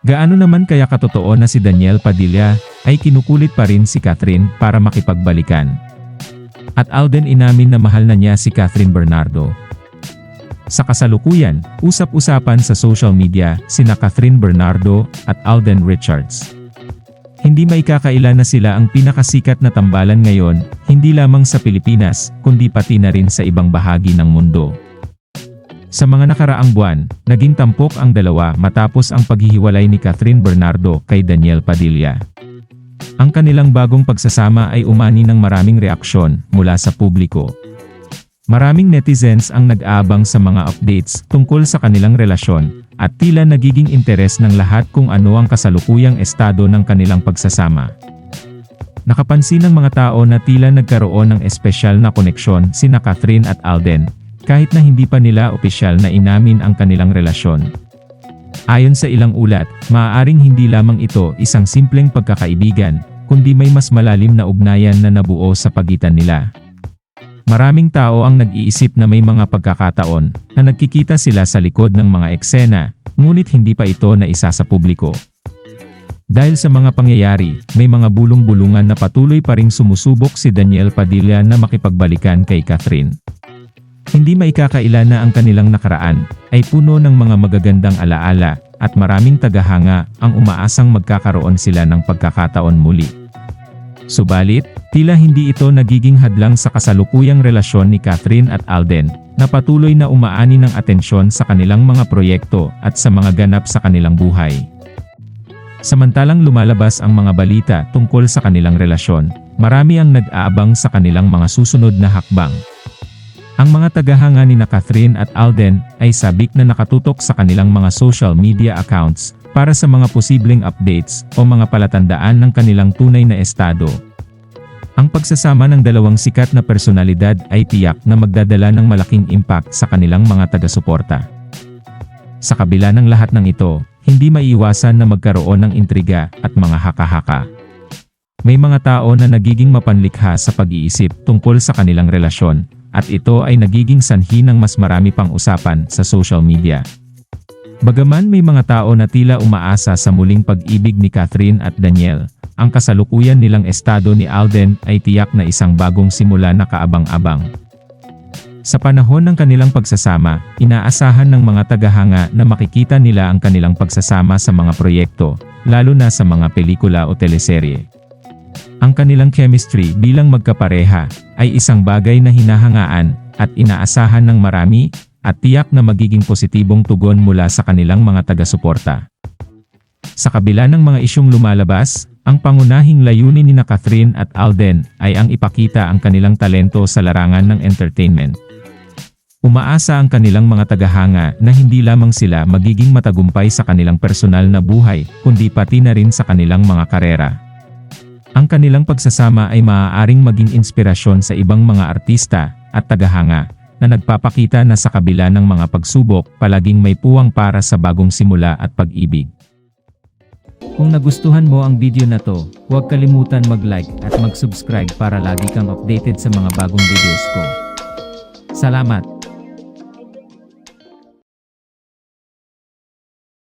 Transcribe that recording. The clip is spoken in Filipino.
Gaano naman kaya katotoo na si Daniel Padilla ay kinukulit pa rin si Catherine para makipagbalikan? At Alden inamin na mahal na niya si Catherine Bernardo. Sa kasalukuyan, usap-usapan sa social media sina Catherine Bernardo at Alden Richards. Hindi may kakaila na sila ang pinakasikat na tambalan ngayon, hindi lamang sa Pilipinas, kundi pati na rin sa ibang bahagi ng mundo. Sa mga nakaraang buwan, naging tampok ang dalawa matapos ang paghihiwalay ni Catherine Bernardo kay Daniel Padilla. Ang kanilang bagong pagsasama ay umani ng maraming reaksyon mula sa publiko. Maraming netizens ang nag-aabang sa mga updates tungkol sa kanilang relasyon, at tila nagiging interes ng lahat kung ano ang kasalukuyang estado ng kanilang pagsasama. Nakapansin ng mga tao na tila nagkaroon ng espesyal na koneksyon sina Catherine at Alden, kahit na hindi pa nila opisyal na inamin ang kanilang relasyon. Ayon sa ilang ulat, maaaring hindi lamang ito isang simpleng pagkakaibigan, kundi may mas malalim na ugnayan na nabuo sa pagitan nila. Maraming tao ang nag-iisip na may mga pagkakataon na nagkikita sila sa likod ng mga eksena, ngunit hindi pa ito na isa sa publiko. Dahil sa mga pangyayari, may mga bulong-bulungan na patuloy pa ring sumusubok si Daniel Padilla na makipagbalikan kay Catherine. Hindi maikakaila na ang kanilang nakaraan ay puno ng mga magagandang alaala at maraming tagahanga ang umaasang magkakaroon sila ng pagkakataon muli. Subalit, tila hindi ito nagiging hadlang sa kasalukuyang relasyon ni Catherine at Alden, na patuloy na umaani ng atensyon sa kanilang mga proyekto at sa mga ganap sa kanilang buhay. Samantalang lumalabas ang mga balita tungkol sa kanilang relasyon, marami ang nag-aabang sa kanilang mga susunod na hakbang. Ang mga tagahanga ni na Catherine at Alden ay sabik na nakatutok sa kanilang mga social media accounts para sa mga posibleng updates o mga palatandaan ng kanilang tunay na estado. Ang pagsasama ng dalawang sikat na personalidad ay tiyak na magdadala ng malaking impact sa kanilang mga taga-suporta. Sa kabila ng lahat ng ito, hindi maiiwasan na magkaroon ng intriga at mga haka-haka. May mga tao na nagiging mapanlikha sa pag-iisip tungkol sa kanilang relasyon, at ito ay nagiging sanhi ng mas marami pang usapan sa social media. Bagaman may mga tao na tila umaasa sa muling pag-ibig ni Catherine at Daniel, ang kasalukuyan nilang estado ni Alden ay tiyak na isang bagong simula na kaabang-abang. Sa panahon ng kanilang pagsasama, inaasahan ng mga tagahanga na makikita nila ang kanilang pagsasama sa mga proyekto, lalo na sa mga pelikula o teleserye. Ang kanilang chemistry bilang magkapareha ay isang bagay na hinahangaan at inaasahan ng marami at tiyak na magiging positibong tugon mula sa kanilang mga taga-suporta. Sa kabila ng mga isyong lumalabas, ang pangunahing layunin ni na Catherine at Alden ay ang ipakita ang kanilang talento sa larangan ng entertainment. Umaasa ang kanilang mga tagahanga na hindi lamang sila magiging matagumpay sa kanilang personal na buhay, kundi pati na rin sa kanilang mga karera. Ang kanilang pagsasama ay maaaring maging inspirasyon sa ibang mga artista at tagahanga na nagpapakita na sa kabila ng mga pagsubok, palaging may puwang para sa bagong simula at pag-ibig. Kung nagustuhan mo ang video na to, huwag kalimutan mag-like at mag-subscribe para lagi kang updated sa mga bagong videos ko. Salamat!